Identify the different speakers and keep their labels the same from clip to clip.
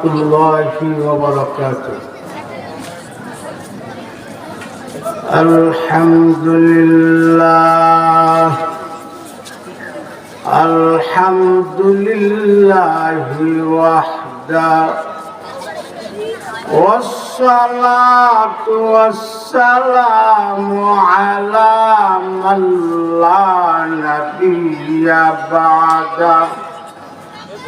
Speaker 1: الله وبركاته. الحمد لله. الحمد لله وحده. والصلاة والسلام على من لا نبي بعده.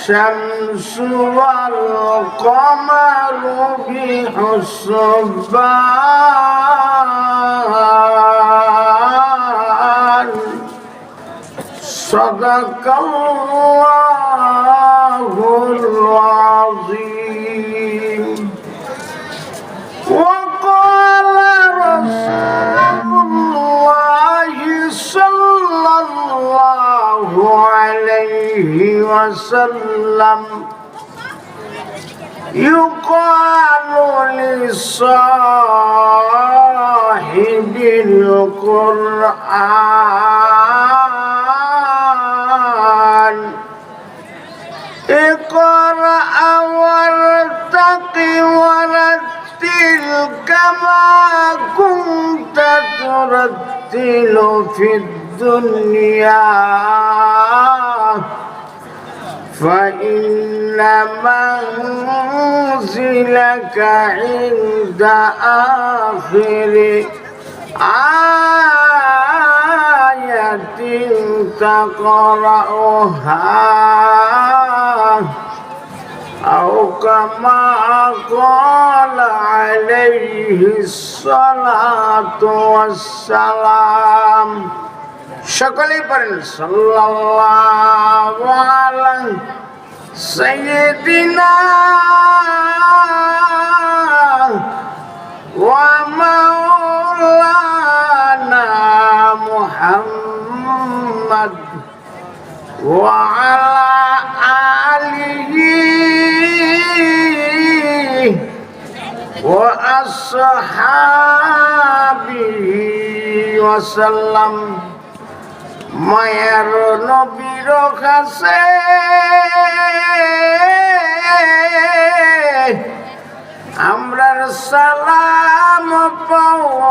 Speaker 1: الشمس والقمر بحسبان صدق الله وسلم يقال لصاحب القرآن اقرأ وارتق ورتل كما كنت ترتل في الدنيا فإن منزلك عند آخر آية تقرأها أو كما قال عليه الصلاة والسلام সকলেই পারেন সাল্লাল্লাহু আলাইহি সাইয়্যিদিনা ওয়া মাওলানা মুহাম্মদ ওয়া আলা আলিহি মায়ার নবীর কাছে। আমরার সালাম পৌঁছাও।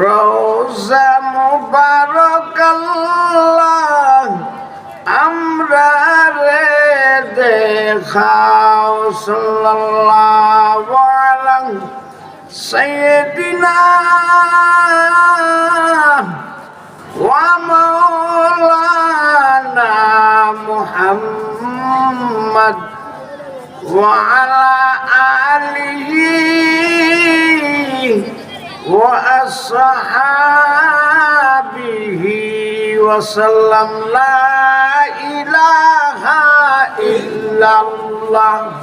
Speaker 1: রোজা মুবারক আমরা রে দেখাও সাল্লাল্লাহু سيدنا ومولانا محمد وعلى آله وأصحابه وسلم لا إله إلا الله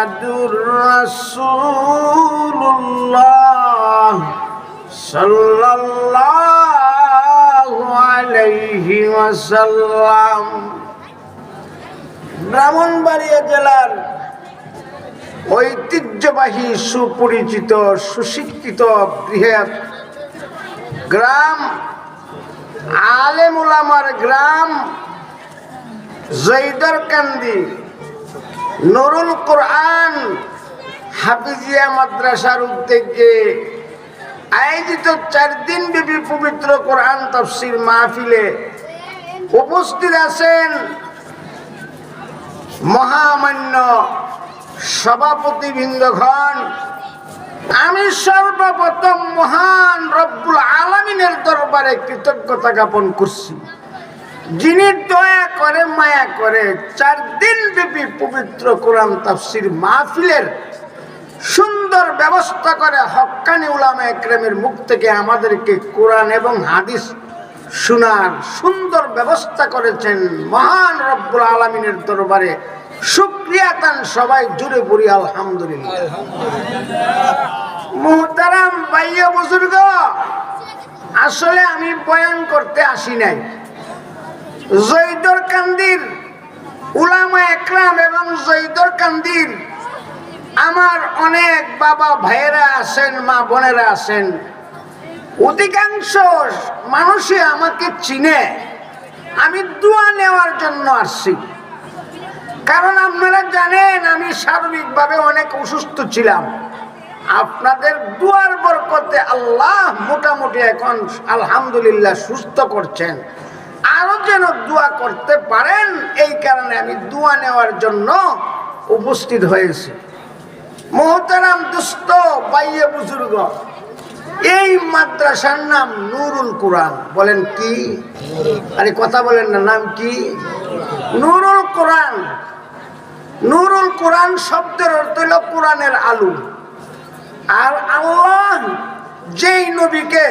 Speaker 1: محمد رسول সাল্লাল্লাহু আলাইহি ওয়াসাল্লাম ব্রাহ্মণবাড়িয়া জেলার ঐতিহ্যবাহী সুপরিচিত সুশিক্ষিত বৃহৎ গ্রাম আলেমুলামার গ্রাম জৈদর কান্দি নুরুল কোরআন হাফিজিয়া মাদ্রাসার উদ্যোগে আয়োজিত চার দিন ব্যাপী পবিত্র কোরআন তফসির মাহফিলে উপস্থিত আছেন মহামান্য সভাপতি বৃন্দগণ আমি সর্বপ্রথম মহান রব্বুল আলমিনের দরবারে কৃতজ্ঞতা জ্ঞাপন করছি। যিনি দয়া করে, মায়া করে চার দিন ব্যাপী পবিত্র কোরআন তাফসির মাহফিলের সুন্দর ব্যবস্থা করে হক্কানি উলামা একরামের মুখ থেকে আমাদেরকে কোরআন এবং হাদিস শোনার সুন্দর ব্যবস্থা করেছেন মহান রব্বুল আলমিনের দরবারে। শুক্রিয়া তান সবাই, জুড়ে পড়ি আলহামদুলিল্লাহ। বাইয়া আসলে আমি বয়ান করতে আসি নাই। জৈদর কান্দির, উলামা একরাম এবং জৈদর কান্দির। আমার অনেক বাবা ভাইয়েরা আছেন, মা বোনেরা আছেন। অধিকাংশ মানুষই আমাকে চিনে। আমি দোয়া নেওয়ার জন্য আসছি। কারণ আপনারা জানেন, আমি সার্বিকভাবে অনেক অসুস্থ ছিলাম। আপনাদের দুয়ার বরকতে আল্লাহ মোটামুটি এখন আলহামদুলিল্লাহ সুস্থ করছেন। আরও যেন দোয়া করতে পারেন, এই কারণে আমি দোয়া নেওয়ার জন্য উপস্থিত হয়েছি। মহতারাম দুস্থ বাইয়ে বুজুর্গ, এই মাদ্রাসার নাম নুরুল কোরআন। বলেন কি? আরে কথা বলেন না, নাম কি? নুরুল কোরআন। নুরুল কোরআন শব্দের অর্থ হল কোরআনের আলু। আর আল্লাহ যেই নবীকে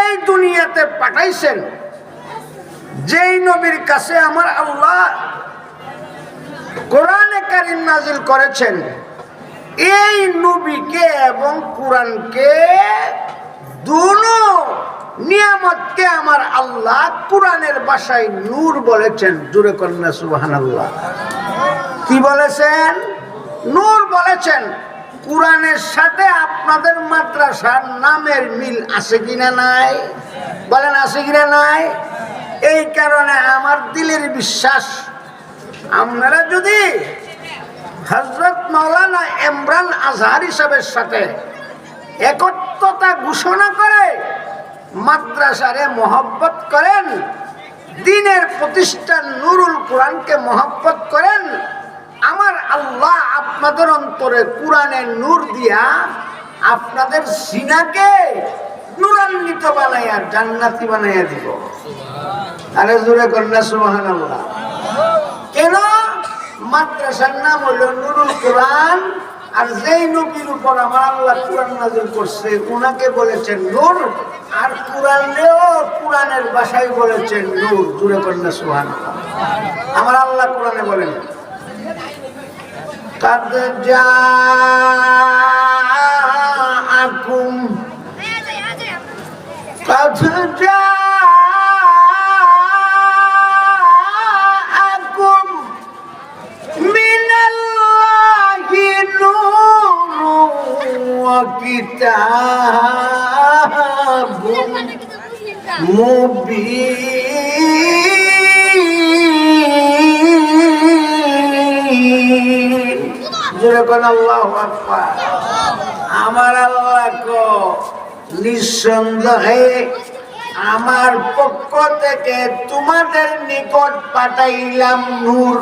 Speaker 1: এই দুনিয়াতে পাঠাইছেন, যেই নবীর কাছে আমার আল্লাহ কোরআনে কারিম নাজিল করেছেন, এই নবীকে এবং কোরআনকে দুনো নিয়ামতকে আমার আল্লাহ কোরআনের বাসায় নূর বলেছেন। জুড়ে কন্যা সুবাহান আল্লাহ কি বলেছেন? নূর বলেছেন। কোরআনের সাথে আপনাদের মাদ্রাসার নামের মিল আছে কিনা নাই? বলেন, আছে কিনা নাই? এই কারণে আমার দিলের বিশ্বাস। আপনারা যদি হজরত মৌলানা ইমরান আজহার হিসাবের সাথে একত্রতা ঘোষণা করে মাদ্রাসারে মহব্বত করেন, দিনের প্রতিষ্ঠান নুরুল কোরআনকে মহব্বত করেন, আমার আল্লাহ আপনাদের অন্তরে কোরআনের নূর দিয়া আপনাদের সিনাকে নুরান্বিত বানাইয়া জান্নাতি বানাইয়া দিব। আরে জোরে কন্যা আল্লাহ কেন? মাদ্রাসার নাম হলো নুরুল কোরআন আর যেই নবীর উপর আমার আল্লাহ কোরআন নাজিল করছে ওনাকে বলেছেন নূর আর কোরআনেও কোরআনের বাসায় বলেছেন নূর। জুড়ে কন্যা সুহান আমার আল্লাহ কোরআনে বলেন। قد جاءكم قد جاءكم من الله نور وكتاب مبين যেরকম আল্লাহ আমার আল্লাহ নিঃসন্দেহে আমার পক্ষ থেকে তোমাদের নিকট পাঠাইলাম নূর।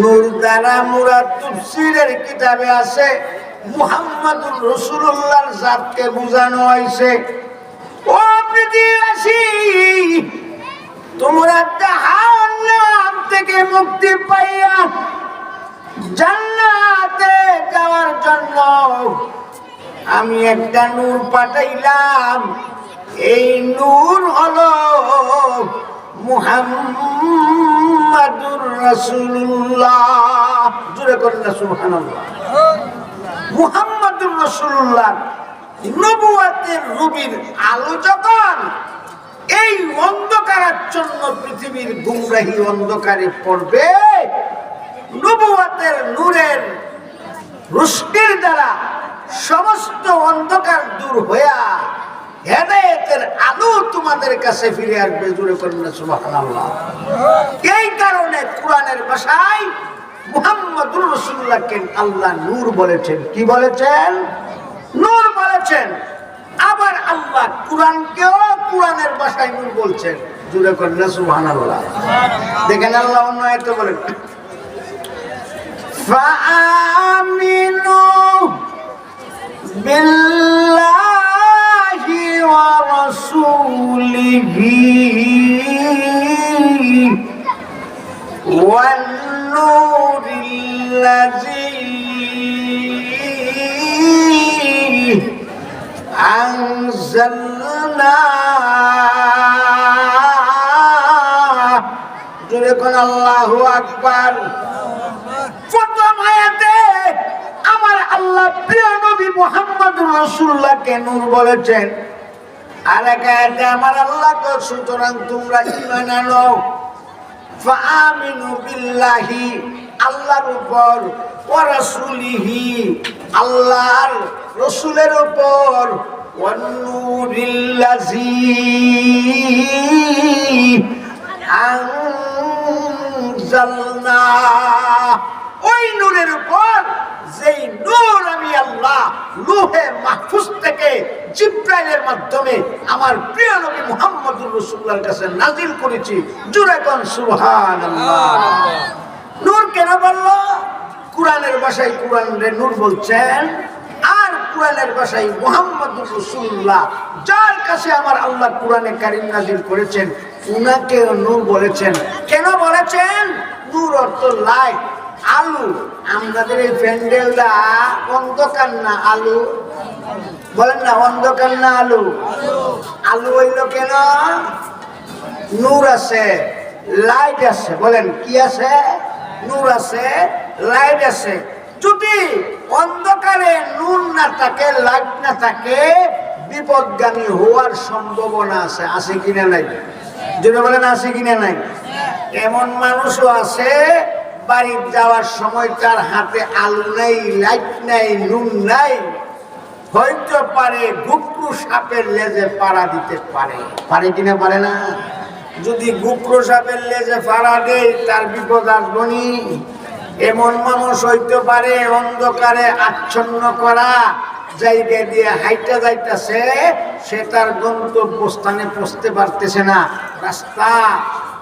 Speaker 1: নূর দ্বারা মুরাদ তুফসিরের কিতাবে আছে, মুহাম্মাদুর রসুল্লাহর জাতকে বোঝানো হয়েছে ও পৃথিবীবাসী তোমরা জাহান্নাম থেকে মুক্তি পাইয়া জান্নাতে যাওয়ার জন্য আমি একটা নূর পাঠাইলাম। এই নূর হলো মুহাম্মাদুর রাসূলুল্লাহ। জুড়ে করেন না, সুবহানাল্লাহ। মুহাম্মাদুর রাসূলুল্লাহ, নবুয়াতের রুবির আলো যখন এই অন্ধকারাচ্ছন্ন পৃথিবীর গুমরাহী অন্ধকারে পড়বে। নবুয়াতের নূরের রুষ্টির দ্বারা সমস্ত অন্ধকার দূর হইয়া তোমাদের কাছে ফিরে আসবে জুড়ে এই কারণে ভাষায় আল্লাহ নূর বলেছেন। কি বলেছেন? নূর বলেছেন। আবার আল্লাহ কোরআনকেও কোরআনের ভাষায় নূর বলছেন। জুড়ে করেন না, সুবহানাল্লাহ। দেখেন আল্লাহ অন্য বলেন فآمنوا بالله ورسوله والنور الذي أنزلنا جلكن الله أكبر নবী মোহাম্মদ রসুল্লাহকে নূর বলেছেন আর এক আয়াতে আমার আল্লাহ সুতরাং তোমরা ইমান আনো। বিল্লাহি, আল্লাহর উপর, ওয়া রাসূলিহি, আল্লাহর রসুলের উপর ওয়ান নূরিল্লাযী আনজালনা। ওই নূরের উপর যেই নূর আমি আল্লাহ লুহে মাহফুজ থেকে জিব্রাইলের মাধ্যমে আমার প্রিয় নবী মুহাম্মদুর রাসূলুল্লাহর কাছে নাজিল করেছি। জুরে কোন সুবহানাল্লাহ। নূর কেন বলল? কোরআনের ভাষায় কোরআন রে নূর বলছেন আর কোরআনের ভাষায় মুহাম্মদুর রাসূলুল্লাহ যার কাছে আমার আল্লাহ কোরআনে কারিম নাজিল করেছেন উনাকে নূর বলেছেন। কেন বলেছেন? নূর অর্থ লাইট। আলু। আমাদের এই প্যান্ডেলটা অন্ধকার না আলু? বলেন না, অন্ধকার না আলু? আলু হইল কেন? নূর আছে, লাইট আছে। বলেন, কি আছে? নূর আছে, লাইট আছে। যদি অন্ধকারে নূর না থাকে, লাইট না থাকে, বিপদগামী হওয়ার সম্ভাবনা আছে। আছে কিনা নাই? যদি বলেন, আছে কিনা নাই? এমন মানুষও আছে বাড়ি যাওয়ার সময় তার হাতে আলু নাই, লাইট নাই, নুন নাই। হয়তো পারে গুপ্রু সাপের লেজে পাড়া দিতে পারে। পারে কিনা পারে না? যদি গুপ্রু সাপের লেজে পাড়া দেয়, তার বিপদ আসবনি এমন মানুষ হইতে পারে অন্ধকারে আচ্ছন্ন করা, জায়গা দিয়ে হাইটা যাইতেছে, সে তার গন্তব্যস্থানে পৌঁছতে পারতেছে না। রাস্তা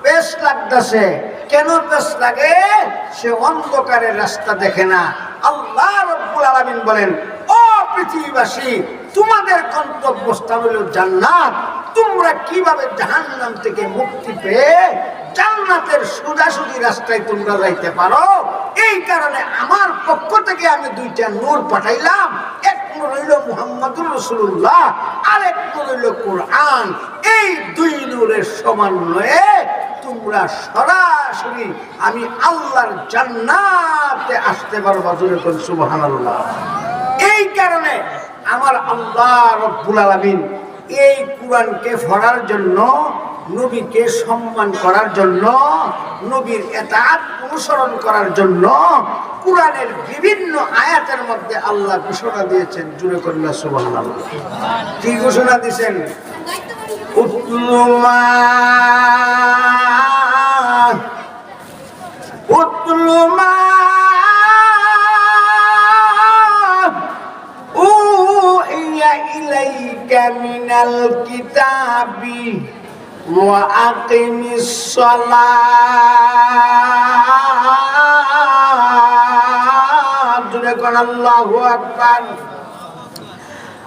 Speaker 1: বেশ লাগতেছে। কেন বেশ লাগে? সে অন্ধকারে রাস্তা দেখে না। আল্লাহ রব্বুল আলামিন বলেন, ও পৃথিবীবাসী, তোমাদের গন্তব্যস্থান হলো জান্নাত। তোমরা কীভাবে জাহান্নাম থেকে মুক্তি পেয়ে জান্নাতের সোজাসুজি রাস্তায় তোমরা যাইতে পারো? এই কারণে আমার পক্ষ থেকে আমি দুইটা নূর পাঠাইলাম। এক নূর হইল মুহাম্মদুর রসুল্লাহ এক নূর হইল কোরআন। এই দুই নূরের সমন্বয়ে তোমরা সরাসরি আমি আল্লাহর জান্নাতে আসতে পারব, জোরে কোন সুবহানাল্লাহ। এই কারণে আমার আল্লাহ রব্বুল আলামিন এই কোরআনকে পড়ার জন্য, নবীকে সম্মান করার জন্য, নবীর এতাত অনুসরণ করার জন্য কোরআনের বিভিন্ন আয়াতের মধ্যে আল্লাহ ঘোষণা দিয়েছেন জুড়ে করল্লা সুবহানাল্লাহ। কি ঘোষণা দিয়েছেন? উতলুমা উতলুমা أوحي إليك من الكتاب وأقم الصلاة যখন আল্লাহ আকবার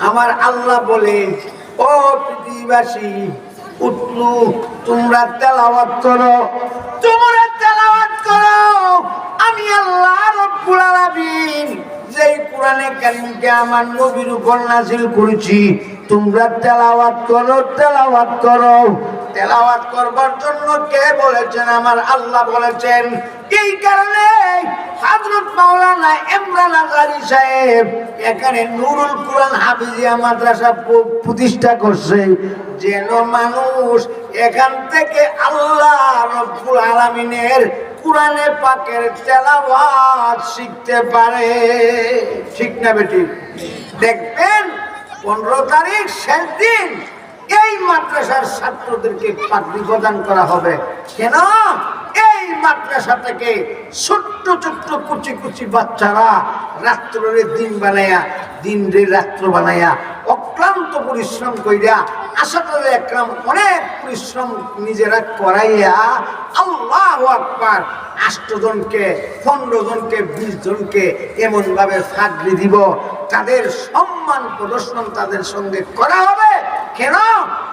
Speaker 1: আমার আল্লাহ বলে ও পৃথিবীবাসী উঠলু তোমরা তেলাওয়াত করো তোমরা আমার নবীর উপর করেছি তোমরা তেলাওয়াত করো তেলাওয়াত করো। তেলাওয়াত করবার জন্য কে বলেছেন? আমার আল্লাহ বলেছেন। এই কারণে হযরত মাওলানা ইমরান আজারি সাহেব এখানে নুরুল কুরআন হাফিজিয়া মাদ্রাসা প্রতিষ্ঠা করছে। যেন মানুষ এখান থেকে আল্লাহ রব্বুল আলামিনের কোরআনে পাকের তেলাওয়াত শিখতে পারে। ঠিক না বেটি? দেখবেন, পনেরো তারিখ শেষ দিন এই মাদ্রাসার ছাত্রদেরকে পাগড়ি প্রদান করা হবে। কেন? এই মাদ্রাসা থেকে ছোট্ট ছোট্ট, কুচি কুচি বাচ্চারা রাত্রে দিন বানায়া দিন রে রাত্র বানায়া অক্লান্ত পরিশ্রম কইরা আশাটার একরাম অনেক পরিশ্রম নিজেরা করাইয়া আল্লাহ আকবার আষ্টজনকে পনেরো জনকে, বিশ জনকে এমন ভাবে দিব। তাদের সম্মান প্রদর্শন তাদের সঙ্গে করা হবে। কেন?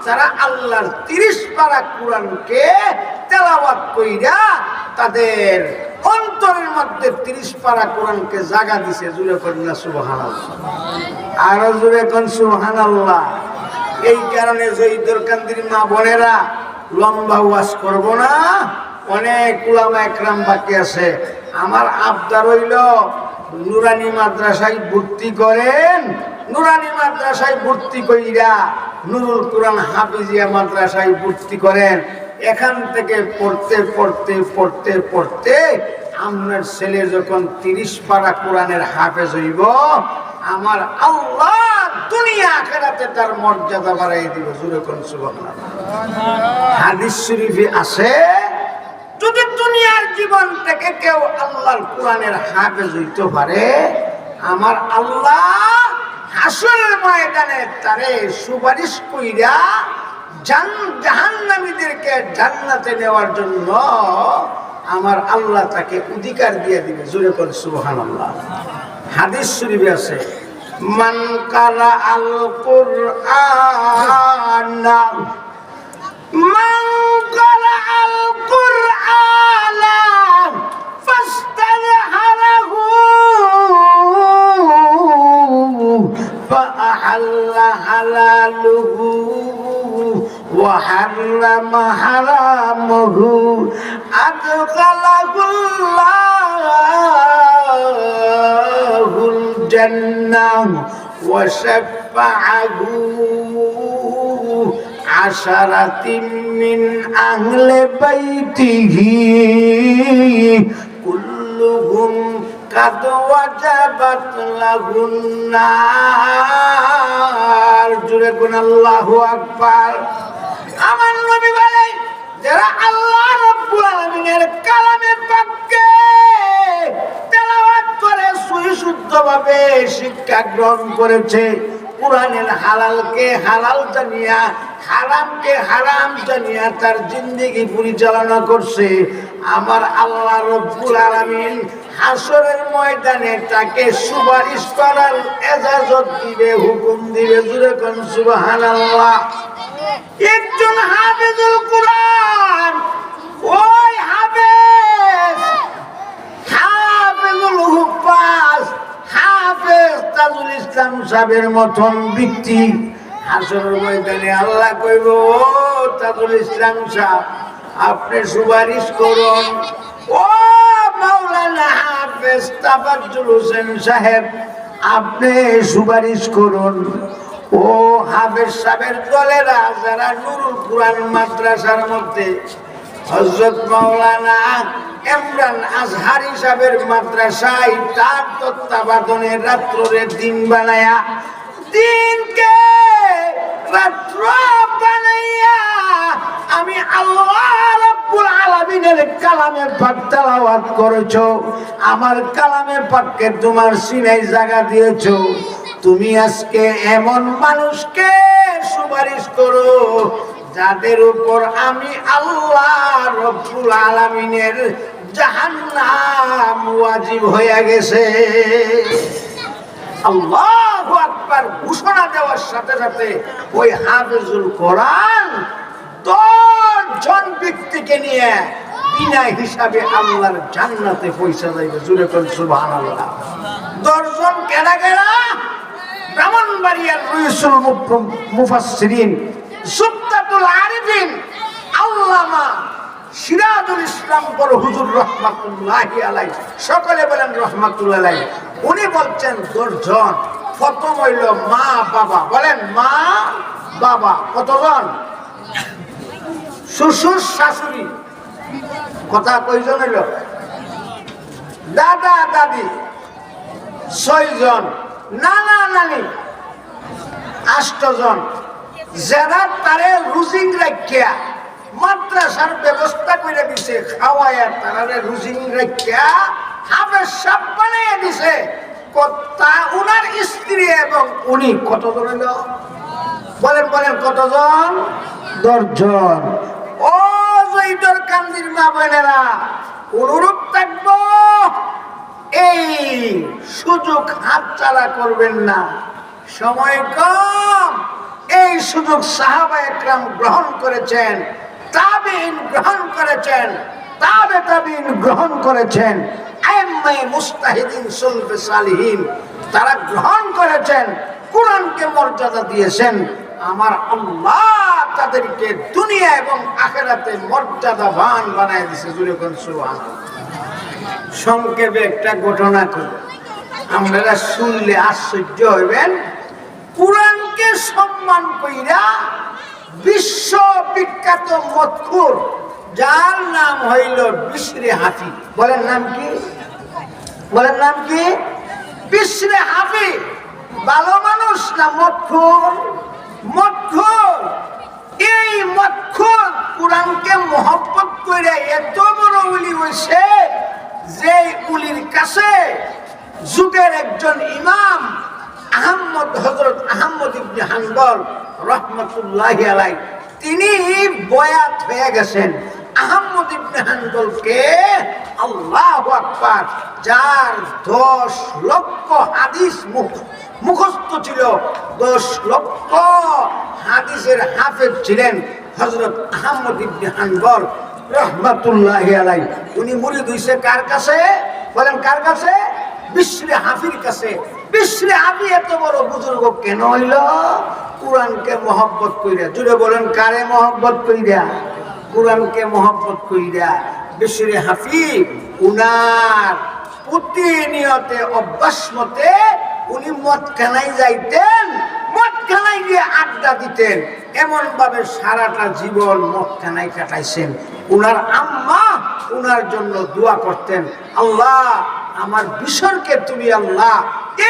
Speaker 1: যারা আল্লাহর তিরিশ পারা কোরআনকে তেলাওয়াত কইরা তাদের অন্তরের মধ্যে তিরিশ পারা কোরআনকে জাগা দিছে জুড়ে না সুবহান আরও জুড়ে কোন সুবহান আল্লাহ এই কারণে জয়ীদুল কান্দির মা বোনেরা লম্বা ওয়াজ করব না। অনেক উলামা একরাম বাকি আছে। আমার আবদার হইল, নুরানি মাদ্রাসায় ভর্তি করেন নুরানি মাদ্রাসায় ভর্তি কইরা নুরুল কোরআন হাফিজিয়া মাদ্রাসায় ভর্তি করেন। এখান থেকে পড়তে পড়তে পড়তে পড়তে আপনার ছেলে যখন তিরিশ পারা কোরআনের হাফেজ হইব আমার আল্লাহ দুনিয়া আখেরাতে তার মর্যাদা বাড়াই দিব। জুড়ে কোন হাদিস শরীফে আছে যদি দুনিয়ার জীবন থেকে কেউ আল্লাহর কোরআনের হাফেজ হইতে পারে আমার আল্লাহ হাসুর ময়দানে তারে সুপারিশ কইরা জান, জাহান্নামীদেরকে জান্নাতে নেওয়ার জন্য আমার আল্লাহ তাকে অধিকার দিয়ে দিবে। জোরে করে সুবহান আল্লাহ হাদিস শরীফে আছে, মান কারা আল কুরআন। মান কারা আল কুরআন। فأحل حلاله وحرم حرامه أدخله الله الجنة وشفعه عشرة من أهل بيته كلهم قد وجبت له النار جركن الله أكبر আমার নবী বলে যারা আল্লাহ রব্বুল আলামিনের কালামে পাককে তেলাওয়াত করে সুশুদ্ধভাবে শিক্ষা গ্রহণ করেছে কোরআনের হালালকে হালাল জানিয়া হারামকে হারাম জানিয়া তার জিন্দেগি পরিচালনা করছে আমার আল্লাহ রব্বুল আলামিন হাসরের ময়দানে তাকে সুপারিশ করার এজাজত দিবে, হুকুম দিবে জুড়ে কোন সুবহানাল্লাহ। একজন হাফেজুল কোরআন, ওই হাফেজ, হাফেজুল হুফাজ হাফেজ তাজুল ইসলাম সাহেবের মতন ব্যক্তি। হাসরের ময়দানে আল্লাহ কইব, ও তাজুল ইসলাম সাহেব, আপনি সুপারিশ করুন। ও মাওলানা হাফেজ তাবাজ্জুল হোসেন সাহেব, আপনি সুপারিশ করুন। ও হাফেজ সাহেবের দলেরা যারা নুরুল কুরআন মাদ্রাসার মধ্যে হজরত মাওলানা ইমরান আজহার হিসাবের মাদ্রাসায় তার তত্ত্বাবধানে রাত্রে দিন বানায়া, দিনকে আমি আল্লাহ রাব্বুল আলামিনের কালামে পাক তেলাওয়াত করেছ। আমার কালামে পাককে তোমার সিনাই জায়গা দিয়েছ। তুমি আজকে এমন মানুষকে সুপারিশ করো, যাদের উপর আমি আল্লাহ রব্বুল আলামিনের জাহান্নাম ওয়াজিব হয়ে গেছে। আল্লাহু আকবার ঘোষণা দেওয়ার সাথে সাথে ওই হাফেজুল কোরআন দশ জন ব্যক্তিকে নিয়ে বিনা হিসাবে আল্লাহর জান্নাতে পয়সা যাইবে। জুড়ে কোন, সুবহানাল্লাহ। দশজন কেনা কেনা? ব্রাহ্মণবাড়িয়ার রইসুল মুফাসসিরিন সুপ্তাতুল আরিফিন সিরাজুল ইসলাম বড় হুজুর রহমাতুল্লাহ আলাই সকলে বলেন রহমাতুল্লাহ উনি বলছেন দশজন প্রথম হইল মা, বাবা। বলেন, মা, বাবা, কতজন? শ্বশুর, শাশুড়ি। কথা কয়জন হইল? দাদা, দাদি। ছয়জন। নানা, নানি। আষ্টজন। যারা তারে রুজিং রাখিয়া মাদ্রাসার ব্যবস্থা করে দিছে খাওয়ায় তারারে রুজিং রাখিয়া হাফেজ সাপ বানিয়ে দিছে। তা উনার স্ত্রী এবং উনি কতজন হইল? বলেন বলেন, কতজন? দশজন। ও জৈদর কান্দির মা বোনেরা, অনুরোধ থাকব, এই সুযোগ হাতছাড়া করবেন না। সময় কম। এই সুযোগ সাহাবা একরাম গ্রহণ করেছেন। তাবিন গ্রহণ করেছেন তাবে তাবিন গ্রহণ করেছেন। তারা গ্রহণ করেছেন, কোরআনকে মর্যাদা দিয়েছেন। আমার আল্লাহ তাদেরকে দুনিয়া এবং আখেরাতে মর্যাদাবান বানায় কোন সংক্ষেপে একটা ঘটনা করি আপনারা শুনলে আশ্চর্য হইবেন। কোরআনকে সম্মান কইরা বিশ্ব বিখ্যাত মতখুর যার নাম হইল বিশ্রে হাফি। বলেন নাম কি? বলেন নাম কি? বিশ্রে হাফি। ভালো মানুষ না মতখুর মতখুর এই মতখুর কোরআনকে মহব্বত করে এত বড় উলি হয়েছে যে উলির কাছে যুগের একজন ইমাম আহম্মদ হজরত আহম্মদ ইবনে হানবল রহমতুল্লাহ আলাই তিনি বয়াত হয়ে গেছেন। আহম্মদ ইবনে হানবলকে আল্লাহ আকবার, যার দশ লক্ষ হাদিস মুখ, মুখস্থ ছিল। দশ লক্ষ হাদিসের হাফেজ ছিলেন হজরত আহম্মদ ইবনে হানবল রহমাতুল্লাহ আলাই উনি মুরিদ হইছে কার কাছে? বলেন কার কাছে? বিশ্রে হাফির কাছে। বিশ্রে আমি এত বড় বুজুর্গ কেন হইল? কোরআনকে মহব্বত কইরা, জুড়ে বলেন, কারে মহব্বত কইরা? কোরআনকে মহব্বত কইরা বিশ্রে হাফি উনার প্রতিনিয়তে অভ্যাস মতে উনি মদ খানায় যাইতেন মদ খানায় গিয়ে আড্ডা দিতেন এমন ভাবে সারাটা জীবন মদ খানায় কাটাইছেন। উনার আম্মা উনার জন্য দোয়া করতেন, আল্লাহ আমার বিসরকে তুমি আল্লাহ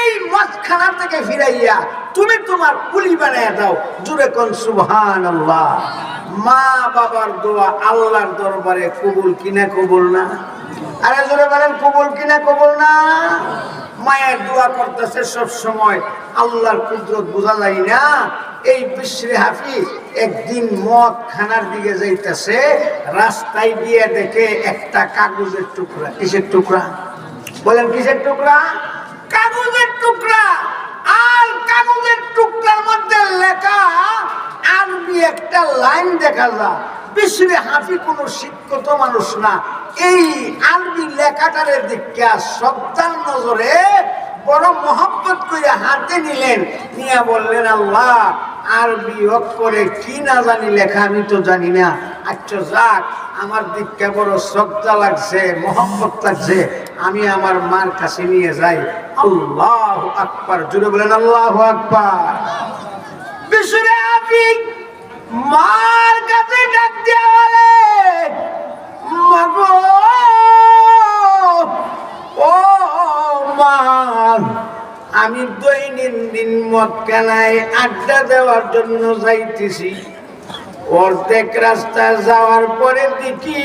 Speaker 1: এই মদখানা থেকে ফিরাইয়া তুমি তোমার কুলি বানিয়ে দাও। জুড়ে কন সুহান আল্লাহ মা বাবার দোয়া আল্লাহর দরবারে কবুল কিনা কবুল না? আরে জোরে বলেন, কবুল কিনা কবুল না? মায়ের দোয়া করতেছে সব সময়। আল্লাহর কুদরত বোঝা যায় না। এই বিশ্রে হাফিজ একদিন মদ খানার দিকে যাইতেছে, রাস্তায় গিয়ে দেখে একটা কাগজের টুকরা, কিসের টুকরা? বলেন, কিসের টুকরা? কাগজের টুকরা। আর কাগজের টুকরার মধ্যে লেখা আরবি একটা লাইন দেখা যায়। বিশ্বে হাফি কোন শিক্ষিত মানুষ না। এই আরবি লেখাটারে দেখা শ্রদ্ধার নজরে বড় মহব্বত করে হাতে নিলেন। নিয়ে বললেন, আল্লাহ, আরবি অক্ষরে কি না জানি লেখা, আমি তো জানি না। আচ্ছা যাক, আমার দিককে বড় শ্রদ্ধা লাগছে, মহব্বত লাগছে। আমি আমার মার কাছে নিয়ে যাই। আল্লাহ আকবার। জুড়ে বলেন, আল্লাহ আকবার। মার কাছে আমি দৈনন্দিন মদ কেনায় আড্ডা দেওয়ার জন্য যাইতেছি। অর্ধেক রাস্তা যাওয়ার পরে দেখি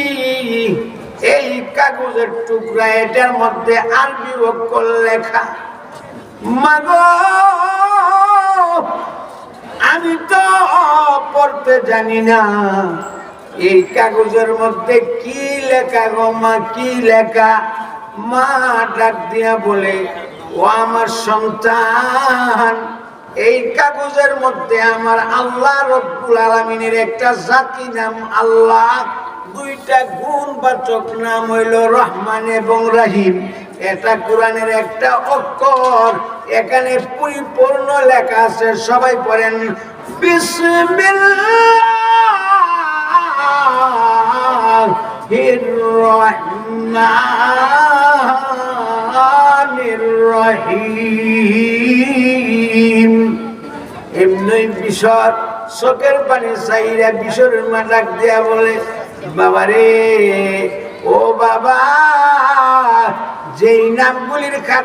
Speaker 1: এই কাগজের টুকরা এটার মধ্যে আরবি অক্ষর লেখা মাগো, আমি তো পড়তে জানি না। এই কাগজের মধ্যে কি লেখা গো মা, কি লেখা? মা ডাক দিয়া বলে, ও আমার সন্তান, এই কাগজের মধ্যে আমার আল্লাহ রব্বুল আলমিনের একটা জাতি নাম আল্লাহ। দুইটা গুণ বা চোখ নাম হইল রহমান এবং রাহিম। এটা কোরআনের একটা অক্ষর। এখানে পরিপূর্ণ লেখা আছে, সবাই পড়েন রহিম। এমনি চোখের পানি চাইরা বিষয়ের মা দেয়া বলে বাবারে ও বাবা যেই নামগুলির খাতে